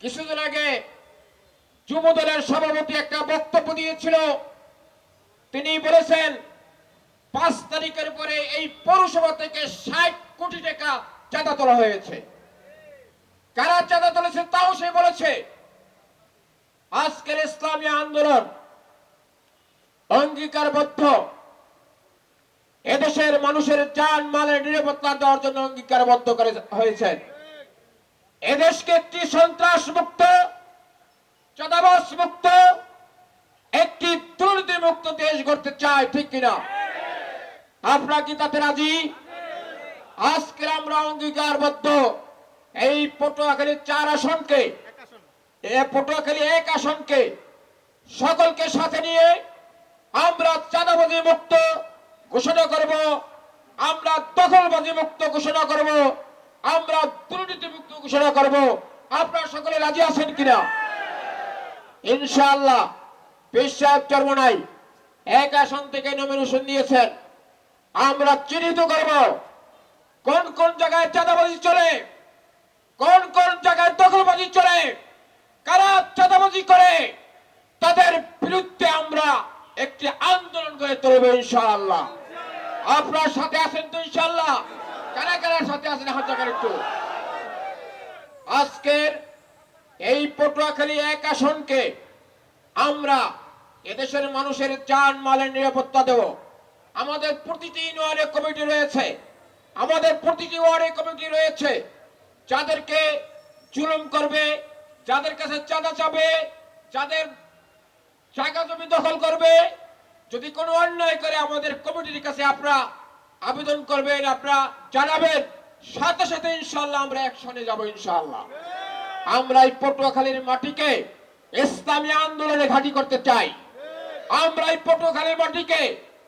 কিছুদিন আগে যুব দলের সভাপতি একটা বক্তব্য দিয়েছিল। তিনি বলেছেন, পাঁচ তারিখের পরে এই পৌরসভা থেকে ষাট কোটি টাকা চাঁদা তোলা হয়েছে। কারা চাঁদা তুলেছে তাও সে বলেছে। আজকের ইসলামী আন্দোলন অঙ্গীকারবদ্ধ। এদেশের মানুষের জান মালের নিরাপত্তা দেওয়ার জন্য অঙ্গীকারবদ্ধ করে হয়েছে। এদেশকে একটি সন্ত্রাস মুক্ত চাঁদাবাস মুক্ত একটি দুর্নীতি মুক্ত দেশ গড়তে চায়, ঠিক কিনা? আপনারা কি তাতে রাজি? আজকে আমরা অঙ্গীকারবদ্ধ এই পটুয়াখালী চার আসনকে পটুয়াখালী এক আসনকে সকলকে সাথে নিয়ে আমরা চাঁদাবাজি মুক্ত ঘোষণা করব, আমরা দখলবাজি মুক্ত ঘোষণা করব। আমরা দুর্নীতি মুক্ত ঘোষণা করব। আপনারা সকলে রাজি আছেন কিনা? ইনশাআল্লাহ পেশ সাহেব চরমনাই এক আসন থেকে নমিনেশন দিয়েছেন আমরা চিহ্নিত করব কোন কোন জায়গায় চাঁদাবাজি চলে, কোন কোন জায়গায় দখলবাজি চলে, কারা চাঁদাবাজি করে, তাদের বিরুদ্ধে আমরা একটি আন্দোলন করে তুলব ইনশাআল্লাহ। আপনার সাথে আছেন তো ইনশাআল্লাহ। কারা কারা সাথে আছেন? হাত জায়গার একটু। আজকের এই পটুয়াখালী এক আসনকে আমরা এদেশের মানুষের জান মালের নিরাপত্তা দেব। আমাদের প্রতিটি ইউনিয়নে কমিটি রয়েছে। আমাদের প্রতিটি ওয়ার্ডে কমিটি রয়েছে। যাদেরকে জুলুম করবে, যাদের কাছে চাঁদা চাবে, যাদের জায়গা জমি দখল করবে, যদি কোনো অন্যায় করে আমাদের কমিটির কাছে আপনারা আবেদন করবেন, আপনারা জানাবেন। সাথে সাথে ইনশাল্লাহ আমরা একসঙ্গে যাব ইনশাল্লাহ আমরা এই পটুয়াখালীর মাটিকে ইসলামী আন্দোলনে ঘাঁটি করতে চাই। আমরা এই পটুয়াখালীর মাটিকে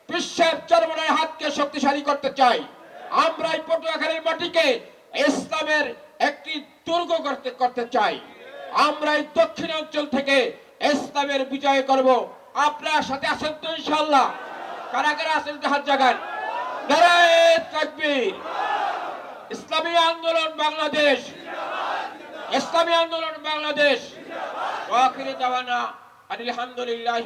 বিশ্বের চরমনের হাতকে শক্তিশালী করতে চাই। আমরা এই পটুয়াখালীর মাটিকে ইসলামের একটি দুর্গ করতে করতে চাই। আমরা এই দক্ষিণাঞ্চল থেকে ইসলামের বিজয় করব। আপনার সাথে আছেন তো ইনশাল্লাহ কারা আছেন হাত জাগান। ইসলামী আন্দোলন বাংলাদেশ। ইসলামী আন্দোলন বাংলাদেশ। আলহামদুলিল্লাহ